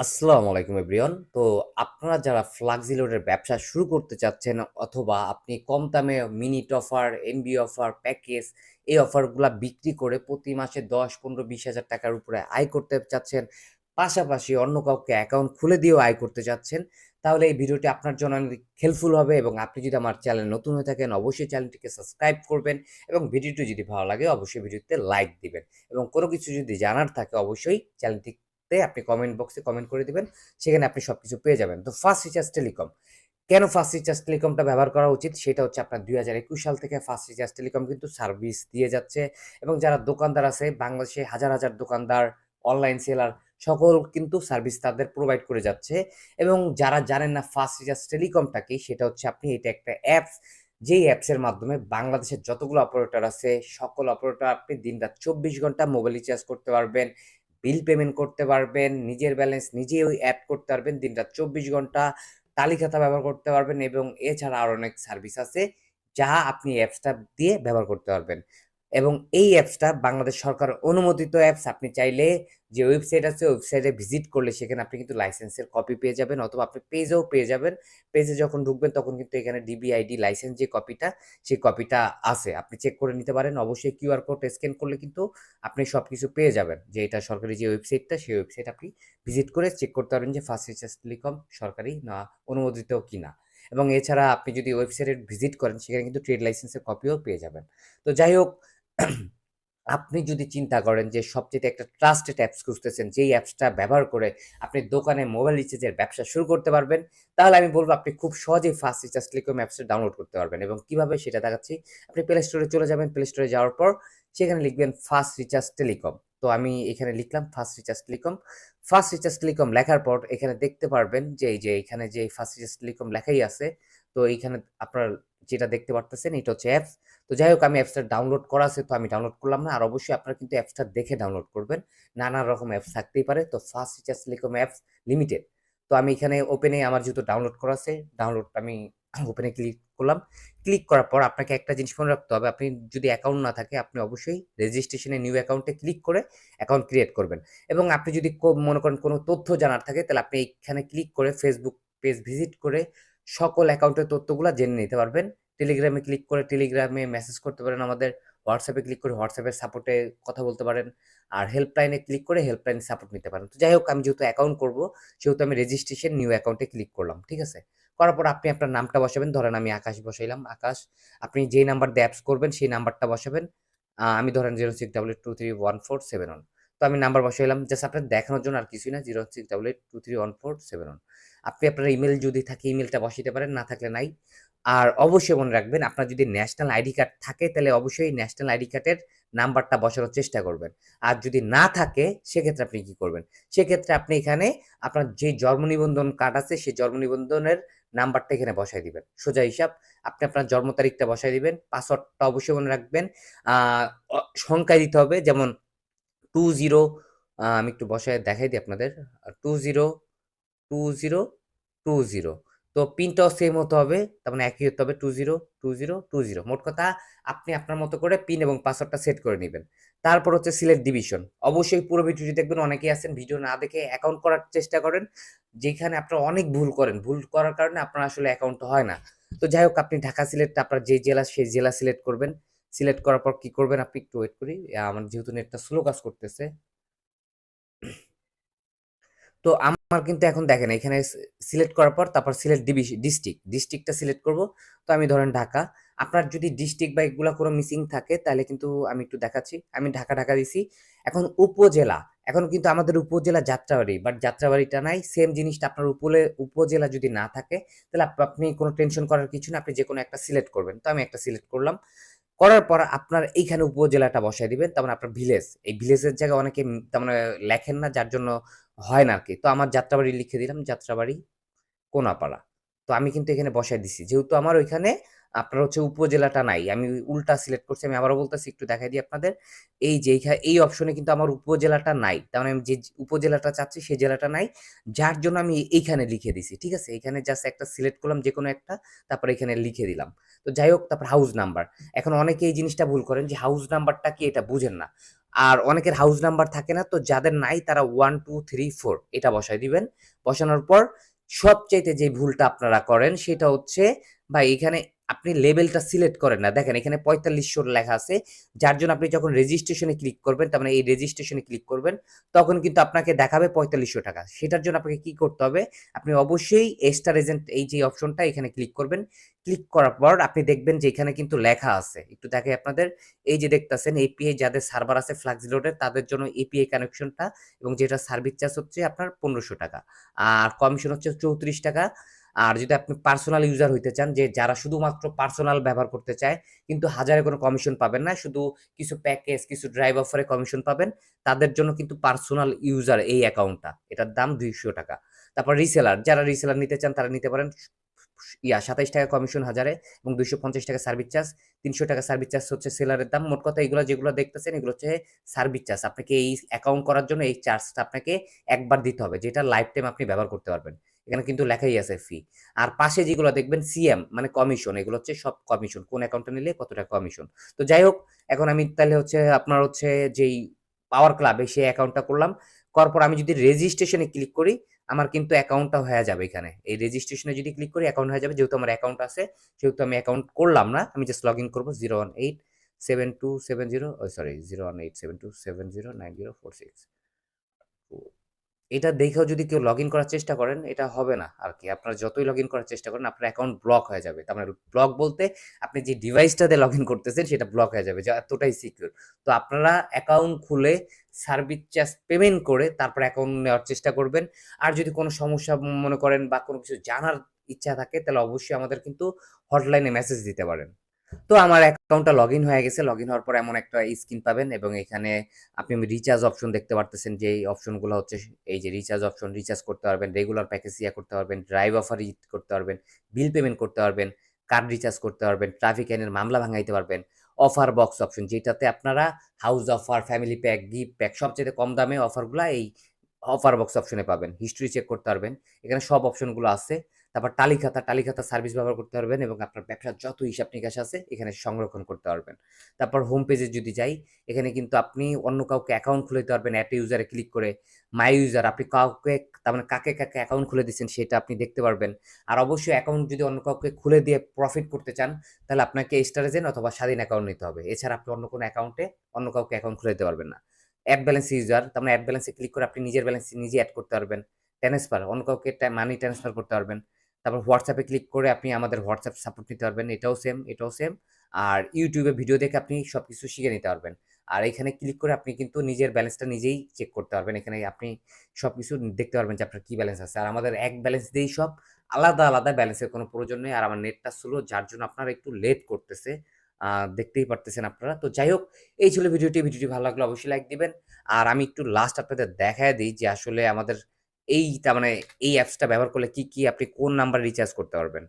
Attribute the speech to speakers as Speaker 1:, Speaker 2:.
Speaker 1: আসসালামু আলাইকুম এভরিওয়ান। তো আপনারা যারা ফ্লাক্সি লোডের ব্যবসা শুরু করতে চাচ্ছেন অথবা আপনি কম দামে minute offer, MB offer, package এই অফারগুলা বিক্রি করে প্রতি মাসে দশ পনেরো বিশ হাজার টাকার উপরে আয় করতে চাচ্ছেন। পাশাপাশি অন্য কাউকে অ্যাকাউন্ট খুলে দিয়েও আয় করতে চাচ্ছেন। তাহলে এই ভিডিওটি আপনার জন্য অনেক হেল্পফুল হবে এবং আপনি যদি আমার চ্যানেল নতুন হয়ে থাকেন অবশ্যই চ্যানেলটিকে সাবস্ক্রাইব করবেন এবং ভিডিওটি যদি ভালো লাগে অবশ্যই ভিডিওতে লাইক দিবেন এবং কোনো কিছু যদি জানার থাকে অবশ্যই চ্যানেলটি তে আপনি কমেন্ট বক্সে কমেন্ট করে দিবেন। সেখানে আপনি সবকিছু পেয়ে যাবেন। তো ফার্স্ট রিচার্জ টেলিকম। কেন ফার্স্ট রিচার্জ টেলিকমটা ব্যবহার করা উচিত? সেটা হচ্ছে আপনার ২০২১ সাল থেকে ফার্স্ট রিচার্জ টেলিকম কিন্তু সার্ভিস দিয়ে যাচ্ছে এবং যারা দোকানদার আছে বাংলাদেশে হাজার, হাজার দোকানদার, অনলাইন সেলার সকল কিন্তু সার্ভিস তাদের প্রোভাইড করে যাচ্ছে এবং যারা জানেন না ফার্স্ট রিচার্জ টেলিকমটা কি? সেটা হচ্ছে আপনি এটা একটা অ্যাপস। যেই অ্যাপসের মাধ্যমে বাংলাদেশের যতগুলো অপারেটর আছে সকল অপারেটর আপনি দিনরাত ২৪ ঘণ্টা মোবাইল রিচার্জ করতে পারবেন। বিল পেমেন্ট করতে পারবেন, নিজের ব্যালেন্স নিজেই ওই অ্যাড করতে পারবেন। দিনরাত ২৪ ঘণ্টা তালিকাতা ব্যবহার করতে পারবেন এবং এছাড়া আরও অনেক সার্ভিস আছে, যা আপনি অ্যাপসটা দিয়ে ব্যবহার করতে পারবেন। এবং এই অ্যাপসটা বাংলাদেশ সরকার অনুমোদিত অ্যাপস। আপনি চাইলে যে ওয়েবসাইট আছে ওয়েবসাইটে ভিজিট করলে সেখানে আপনি কিন্তু লাইসেন্সের কপি পেয়ে যাবেন অথবা আপনি পেজেও পেয়ে যাবেন। পেজে যখন ঢুকবেন তখন কিন্তু এখানে ডিবিআইডি লাইসেন্স যে কপিটা, সেই কপিটা আছে। আপনি চেক করে নিতে পারেন। অবশ্যই কিউআর কোড স্ক্যান করলে কিন্তু আপনি সবকিছু পেয়ে যাবেন। যে এটা সরকারি যে ওয়েবসাইটটা সেই ওয়েবসাইট আপনি ভিজিট করে চেক করতে পারবেন যে ফার্স্ট রিচার্জ টেলিকম সরকারি না অনুমোদিত কিনা। এবং এছাড়া আপনি যদি ওয়েবসাইটে ভিজিট করেন সেখানে কিন্তু ট্রেড লাইসেন্সের কপিও পেয়ে যাবেন। তো যাই হোক আপনি যদি চিন্তা করেন যে সবচেয়ে একটা ট্রাস্টেড অ্যাপস খুঁজতেছেন, যেই অ্যাপসটা ব্যবহার করে আপনি দোকানে মোবাইল রিচার্জের ব্যবসা শুরু করতে পারবেন, তাহলে আমি বলব আপনি খুব সহজেই ফার্স্ট রিচার্জ টেলিকম অ্যাপসটা ডাউনলোড করতে পারবেন এবং কীভাবে সেটা দেখাচ্ছি। আপনি প্লে স্টোরে চলে যাবেন, প্লে স্টোরে যাওয়ার পর সেখানে লিখবেন ফার্স্ট রিচার্জ টেলিকম। তো আমি এখানে লিখলাম first recharge telecom. First recharge telecom লেখার পর এখানে দেখতে পারবেন যে এই যে এখানে যে ফার্স্ট রিচার্জ টেলিকম লেখাই আছে। তো এইখানে আপনার যেটা দেখতে পারতেছেন এটা হচ্ছে অ্যাপস। তো যাই হোক আমি অ্যাপসটা ডাউনলোড করা আছে তো আমি ডাউনলোড করলাম না। আর অবশ্যই আপনারা কিন্তু অ্যাপসটা দেখে ডাউনলোড করবেন। নানা রকম অ্যাপস থাকতেই পারে। তো first recharge telecom apps limited. তো আমি এখানে ওপেনে আমার যেহেতু ডাউনলোড করা আছে, ডাউনলোড আমি ওপেনে ক্লিক করলাম। ক্লিক করার পর আপনাকে একটা জিনিস মনে রাখতে হবে, আপনি যদি অ্যাকাউন্ট না থাকে আপনি অবশ্যই রেজিস্ট্রেশনে নিউ অ্যাকাউন্টে ক্লিক করে অ্যাকাউন্ট ক্রিয়েট করবেন। এবং আপনি যদি মনে করেন কোনো তথ্য জানার থাকে তাহলে আপনি এইখানে ক্লিক করে ফেসবুক পেজ ভিজিট করে সকল অ্যাকাউন্টের তথ্যগুলা জেনে নিতে পারবেন। টেলিগ্রামে ক্লিক করে টেলিগ্রামে মেসেজ করতে পারেন আমাদের। হোয়াটসঅ্যাপে ক্লিক করে হোয়াটসঅ্যাপের সাপোর্টে কথা বলতে পারেন। আর হেল্পলাইনে ক্লিক করে হেল্পলাইন সাপোর্ট নিতে পারেন। তো যাই হোক আমি যেহেতু অ্যাকাউন্ট করব, সেহেতু আমি রেজিস্ট্রেশন নিউ অ্যাকাউন্টে ক্লিক করলাম। ঠিক আছে? করার পর আপনি আপনার নামটা বসাবেন। ধরেন আমি আকাশ বসাইলাম, আকাশ। আপনি যেই নাম্বার দিয়ে অ্যাপস করবেন সেই নাম্বারটা বসাবেন। আমি ধরেন 0688231471 তো আমি নাম্বার বসাইলাম। জাস্ট আপনার দেখানোর জন্য আর কিছুই না 0688231471 আপনি আপনার ইমেল যদি থাকে ইমেলটা বসাইতে পারেন, না থাকলে নাই। আর অবশ্যই মনে রাখবেন, আপনার যদি ন্যাশনাল আইডি কার্ড থাকে, তাহলে অবশ্যই ন্যাশনাল আইডি কার্ডের নাম্বারটা বসানোর চেষ্টা করবেন। আর যদি না থাকে, সেক্ষেত্রে আপনি কি করবেন? সেক্ষেত্রে আপনি এখানে আপনার যে জন্ম নিবন্ধন কার্ড আছে, সেই জন্ম নিবন্ধনের নাম্বারটা এখানে বসায় দিবেন। সোজা হিসাব। আপনি আপনার জন্ম তারিখটা বসায় দিবেন। পাসওয়ার্ডটা অবশ্যই মনে রাখবেন। সংখ্যায় দিতে হবে, যেমন টু জিরো আমি একটু বসায় দেখাই দিই আপনাদের। Two zero two zero two 20202020 তো পিনটাও সেম হতে হবে। তার মানে একই হতে হবে 202020 মোট কথা, আপনি আপনার মতো করে পিন এবং পাসওয়ার্ডটা সেট করে নিবেন। তারপর হচ্ছে সিলেক্ট ডিভিশন। অবশ্যই পুরো ভিডিওটি দেখবেন। অনেকেই আছেন ভিডিও না দেখে অ্যাকাউন্ট করার চেষ্টা করেন। যেখানে আপনারা অনেক ভুল করেন। ভুল করার কারণে আপনার আসলে অ্যাকাউন্ট হয় না। তো যাই হোক, আপনি ঢাকা সিলেক্ট আপনার যে জেলা, সেই জেলা সিলেক্ট করবেন। সিলেক্ট করার পর কি করবেন আপনি একটু ওয়েট করি। আমার যেহেতু নেটটা স্লো কাজ করতেছে। তো আমার কিন্তু এখন দেখেন এখানে সিলেক্ট করার পর তারপর সিলেক্ট ডিস্ট্রিক্ট। ডিস্ট্রিক্টটা সিলেক্ট করব। তো আমি ধরেন ঢাকা। আপনার যদি ডিস্ট্রিক্ট বা এগুলা কোনো মিসিং থাকে তাহলে কিন্তু আমি একটু দেখাচ্ছি। আমি ঢাকা, ঢাকা দিছি। এখন উপজেলা, এখন কিন্তু আমাদের উপজেলা যাত্রাবাড়ি। বাট যাত্রাবাড়িটা নাই। সেম জিনিসটা আপনার উপলে উপজেলা যদি না থাকে তাহলে আপনি কোনো টেনশন করার কিছু না। আপনি যে কোনো একটা সিলেক্ট করবেন। তো আমি একটা সিলেক্ট করলাম। করার পর আপনার এইখানে উপজেলাটা বসাই দিবেন। তার মানে আপনার ভিলেজ। এই ভিলেজের জায়গায় অনেকে তেমন মানে লেখেন না যার জন্য হয় না আর কি তো আমার যাত্রাবাড়ি লিখে দিলাম। যাত্রাবাড়ি, কোনাপাড়া। তো আমি কিন্তু এখানে বসায় দিছি। যেহেতু আমার ওইখানে আপনার হচ্ছে উপজেলাটা নাই। আমি উল্টা সিলেক্ট করছি। আমি আবারও বলতেছি একটু দেখাই দিই আপনাদের। এই যে এই অপশনে কিন্তু আমার উপজেলাটা নাই। তার মানে আমি যে উপজেলাটা চাচ্ছি সেই জেলাটা নাই। যার জন্য আমি এইখানে লিখে দিছি। ঠিক আছে? এখানে জাস্ট একটা সিলেক্ট করলাম যেকোনো একটা, তারপর এখানে লিখে দিলাম। তো যাই হোক তারপর হাউস নাম্বার। এখন অনেকে এই জিনিসটা ভুল করেন যে হাউস নাম্বারটা কি এটা বুঝেন না। আর অনেকের হাউস নাম্বার থাকে না। তো যাদের নাই তারা 1, 2, 3, 4 এটা বসায় দিবেন। বসানোর পর সবচাইতে যে ভুলটা আপনারা করেন সেটা হচ্ছে ভাই এখানে আপনি লেভেলটা সিলেক্ট করেন না। দেখেন এখানে ৪৫০০ লেখা আছে। যার জন্য আপনি যখন রেজিস্ট্রেশনে ক্লিক করবেন, তার মানে এই রেজিস্ট্রেশনে ক্লিক করবেন, তখন কিন্তু আপনাকে দেখাবে ৳৪৫০০ সেটার জন্য আপনাকে কি করতে হবে? আপনি অবশ্যই স্টার রেজেন্ট এই যে অপশনটা এখানে ক্লিক করবেন। ক্লিক করার পর আপনি দেখবেন যে এখানে কিন্তু লেখা আছে। একটু দেখাই আপনাদের। এই যে দেখতাছেন এপিআই যাদের সার্ভার আছে ফ্লাক্সিলোডের তাদের জন্য এপিআই কানেকশনটা এবং যেটা সার্ভিস চার্জ হচ্ছে আপনার ৳১৫০০ আর কমিশন হচ্ছে ৳৩৪ আর যদি আপনি পার্সোনাল ইউজার হইতে চান যে যারা শুধুমাত্র পার্সোনাল ব্যবহার করতে চায় কিন্তু হাজারে কোনো কমিশন পাবেন না। শুধু কিছু প্যাকেজ, কিছু ড্রাইভ অফারে কমিশন পাবেন। তাদের জন্য কিন্তু পার্সোনাল ইউজার এই অ্যাকাউন্টটা। এটার দাম ৳২০০ তারপর রিসেলার, যারা রিসেলার নিতে চান তারা নিতে পারেন। ইয়া ৳২৭ কমিশন হাজারে এবং ৳২৫০ সার্ভিস চার্জ। ৳৩০০ সার্ভিস চার্জ হচ্ছে সেলারের দাম। মোট কথা এগুলো যেগুলো দেখতেছেন এগুলো হচ্ছে সার্ভিস চার্জ। আপনাকে এই অ্যাকাউন্ট করার জন্য এই চার্জটা আপনাকে একবার দিতে হবে। যেটা লাইফ টাইম আপনি ব্যবহার করতে পারবেন। এখানে কিন্তু লেখাই আছে ফি। আর পাশে যেগুলো দেখবেন সিএম মানে কমিশন এগুলো হচ্ছে সব কমিশন। কোন অ্যাকাউন্টটা নিলে কতটা কমিশন। তো যাই হোক এখন আমি তাহলে হচ্ছে আপনার হচ্ছে যেই পাওয়ার ক্লাবে সেই অ্যাকাউন্টটা করলাম। করার আমি যদি রেজিস্ট্রেশনে ক্লিক করি, আমার কিন্তু অ্যাকাউন্টটা হয়ে যাবে এখানে। এই রেজিস্ট্রেশনে যদি ক্লিক করি অ্যাকাউন্ট হয়ে যাবে। যেহেতু আমার অ্যাকাউন্ট আছে সেহেতু আমি অ্যাকাউন্ট করলাম না। আমি জাস্ট লগইন করব 0187270 ও সরি 01872709046 তো এটা দেখেও যদি কেউ লগইন করার চেষ্টা করেন, এটা হবে না আর কি আপনারা যতই লগইন করার চেষ্টা করেন, আপনার অ্যাকাউন্ট ব্লক হয়ে যাবে। তার মানে ব্লক বলতে আপনি যে ডিভাইসটা দিয়ে লগইন করতেছেন, সেটা ব্লক হয়ে যাবে। যে এতটাই সিকিউর। তো আপনারা অ্যাকাউন্ট খুলে সার্ভিস চার্জ পেমেন্ট করে তারপর অ্যাকাউন্ট নেওয়ার চেষ্টা করবেন। আর যদি কোনো সমস্যা মনে করেন বা কোনো কিছু জানার ইচ্ছা থাকে, তাহলে অবশ্যই আমাদের কিন্তু হটলাইনে মেসেজ দিতে পারেন। তো আমার অ্যাকাউন্টটা লগ ইন হয়ে গেছে। লগইন হওয়ার পর এমন একটা স্ক্রিন পাবেন এবং এখানে আপনি রিচার্জ অপশন দেখতে পারতেছেন যে এই অপশনগুলো হচ্ছে এই যে রিচার্জ অপশন রিচার্জ করতে পারবেন, রেগুলার প্যাকেজ ইয়া করতে পারবেন, ড্রাইভ অফার করতে পারবেন, বিল পেমেন্ট করতে পারবেন, কার্ড রিচার্জ করতে পারবেন, ট্রাফিক আইনের মামলা ভাঙাইতে পারবেন, অফার বক্স অপশন যেটাতে আপনারা house offer, family pack, gift pack সবচেয়ে কম দামে অফারগুলা এই অফার বক্স অপশনে পাবেন। হিস্ট্রি চেক করতে পারবেন। এখানে সব অপশনগুলো আছে। তারপর টালিখাতা, টালিখাতা সার্ভিস ব্যবহার করতে পারবেন এবং আপনার ব্যবসার যত হিসাব নিকাশ আছে এখানে সংরক্ষণ করতে পারবেন। তারপর হোম পেজে যদি যাই, এখানে কিন্তু আপনি অন্য কাউকে অ্যাকাউন্ট খুলে দিতে পারবেন অ্যাড ইউজারে ক্লিক করে। মাই ইউজার আপনি কাউকে তার মানে কাকে, কাকে অ্যাকাউন্ট খুলে দিচ্ছেন সেটা আপনি দেখতে পারবেন। আর অবশ্যই অ্যাকাউন্ট যদি অন্য কাউকে খুলে দিয়ে প্রফিট করতে চান তাহলে আপনাকে স্টার এজেন্ট অথবা স্বাধীন অ্যাকাউন্ট নিতে হবে। এছাড়া আপনি অন্য কোনো অ্যাকাউন্টে অন্য কাউকে অ্যাকাউন্ট খুলে দিতে পারবেন না। অ্যাড ব্যালেন্স ইউজার তার মানে অ্যাড ব্যালেন্সে ক্লিক করে আপনি নিজের ব্যালেন্স নিজে অ্যাড করতে পারবেন। ট্রান্সফার অন্য কাউকে মানি ট্রান্সফার করতে পারবেন। তারপর হোয়াটসঅ্যাপে ক্লিক করে আপনি আমাদের WhatsApp সাপোর্ট নিতে পারবেন। এটাও সেম, এটাও সেম। আর ইউটিউবে ভিডিও দেখে আপনি সব কিছু শিখে নিতে পারবেন। আর এখানে ক্লিক করে আপনি কিন্তু নিজের ব্যালেন্সটা নিজেই চেক করতে পারবেন। এখানে আপনি সব কিছু দেখতে পারবেন যে আপনার কী ব্যালেন্স আছে। আর আমাদের এক ব্যালেন্স দিয়েই সব আলাদা, আলাদা ব্যালেন্সের কোনো প্রয়োজন নেই। আর আমার নেটটা স্লো যার জন্য আপনারা একটু লেট করতেছে। দেখতেই পারতেছেন আপনারা। তো যাই হোক এই ছিল ভিডিওটি। ভিডিওটি ভালো লাগলে অবশ্যই লাইক দিবেন। আর আমি একটু লাস্ট আপনাদের দেখায় দিই যে আসলে আমাদের এই তার মানে এই অ্যাপসটা ব্যবহার করলে কি, কি আপনি কোন নাম্বার রিচার্জ করতে পারবেন।